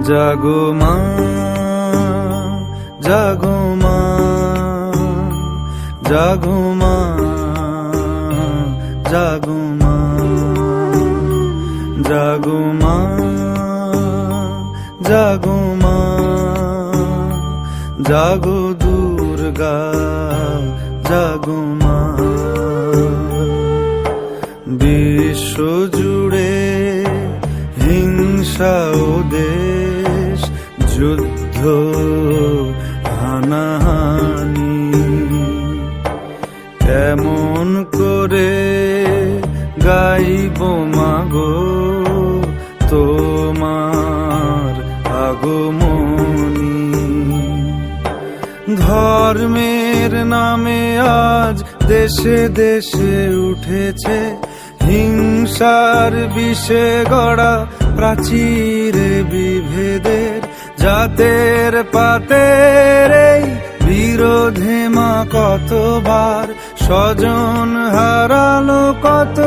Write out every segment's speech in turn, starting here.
জাগো মা জাগো মা জাগো মা জাগো মা জাগো মা জাগো মা, জাগো দুর্গা, জাগো মা। বিশ্ব জুড়ে হিংসা ও দেশ যুদ্ধ হানাহানি। কেমন করে গাইব মাগো তোমার আগমনী? ধর্মের নামে আজ দেশে দেশে উঠেছে, হিংসার বিষে গড়া প্রাচীরে বিভেদের জাতের পাতের বিরোধে মা কতবার স্বজন হারালো কত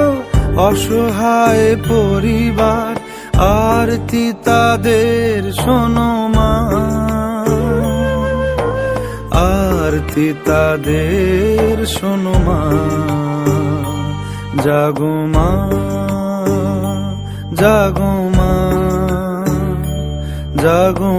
অসহায় পরিবার, আরতি তাদের শোনো মা। আরতি তাদের শোনো মা। জাগো মা জাগো মা। জাগো